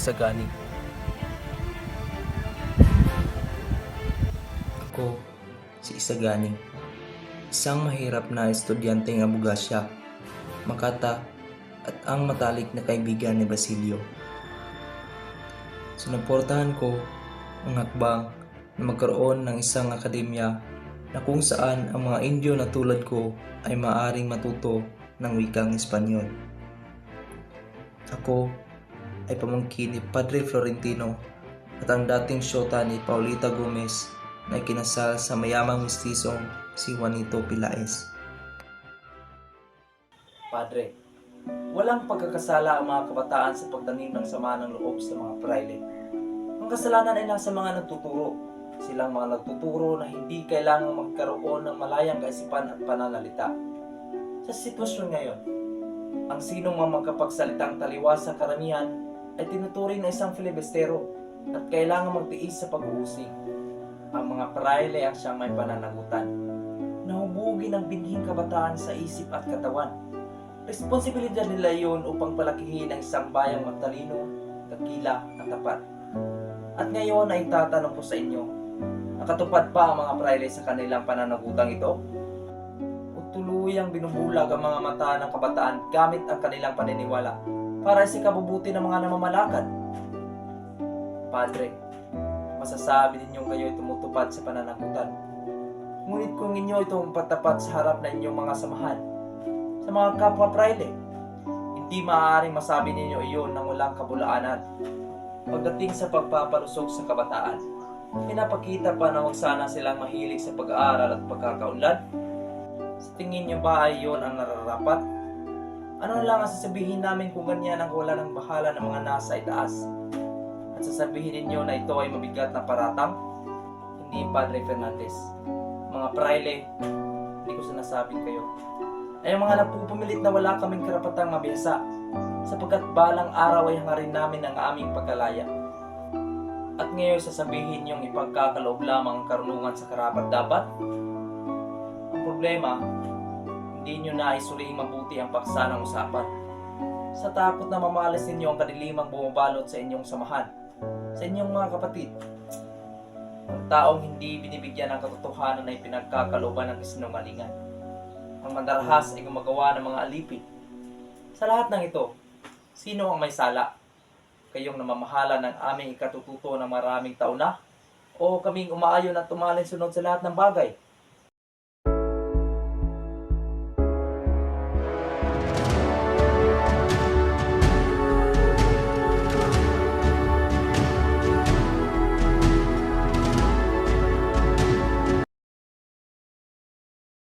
Isagani. Ako, si Isagani. Isang mahirap na estudyanteng abugasya, makata, at ang matalik na kaibigan ni Basilio. Sinuportahan ko ang hakbang na magkaroon ng isang akademya na kung saan ang mga Indio na tulad ko ay maaring matuto ng wikang Espanyol. Ako ay pamangkin ni Padre Florentino at ang dating syota ni Paulita Gomez na ikinasal sa mayamang mistisong si Juanito Pilaes. Padre, walang pagkakasala ang mga kabataan sa pagtanim ng sama ng loob sa mga praile. Ang kasalanan ay nasa mga nagtuturo. Silang mga nagtuturo na hindi kailangang magkaroon ng malayang kaisipan at pananalita. Sa sitwasyon ngayon, ang sinong mga magkapagsalitang taliwas sa karamihan ay tinuturing na isang filibestero at kailangan magtiis sa pag-uusig. Ang mga praile ang siyang may pananagutan. Nahubugin ang binhing kabataan sa isip at katawan. Responsibilidad nila yun upang palakihin ang isang bayang matalino, dakila at tapat. At ngayon ay tatanong ko sa inyo, nakatupad pa ang mga praile sa kanilang pananagutang ito? O tuluyang binubulag ang mga mata ng kabataan gamit ang kanilang paniniwala para sa ikabubuti ng mga namamalakad? Padre, masasabi ninyong kayo ay tumutupad sa pananagutan. Ngunit kung inyo itong patapat sa harap na inyong mga samahan, sa mga kapwa praile, hindi maaaring masabi ninyo iyon ng walang kabulaanan. Pagdating sa pagpapalusog sa kabataan, pinapakita pa na huwag sana silang mahilig sa pag-aaral at pagkakaunlad. Sa tingin niyo ba ay iyon ang nararapat? Ano lang ang sasabihin namin kung ganyan ang wala ng bahala ng mga nasa itaas? At sasabihin ninyo na ito ay mabigat na paratang? Hindi, Padre Fernandez. Mga praile, hindi ko sinasabing kayo. Ay mga napupumilit na wala kaming karapatang mabiyasa sapagkat balang araw ay hangarin namin ang aming pagkalaya. At ngayon sasabihin niyong ipagkakaloob lamang ang karunungan sa karapat dapat? Ang problema, hindi niyo na isuling mabuti ang paksa ng usapan. Sa takot na mamalas ninyo ang kadilimang bumabalot sa inyong samahan, sa inyong mga kapatid. Ang taong hindi binibigyan ng katotohanan ay pinagkakalooban ng kasinungalingan. Ang mandarahas ay gumagawa ng mga alipin. Sa lahat ng ito, sino ang may sala? Kayong namamahala ng aming ikatututo ng maraming taon na? O kaming umaayon at tumalin sunod sa lahat ng bagay?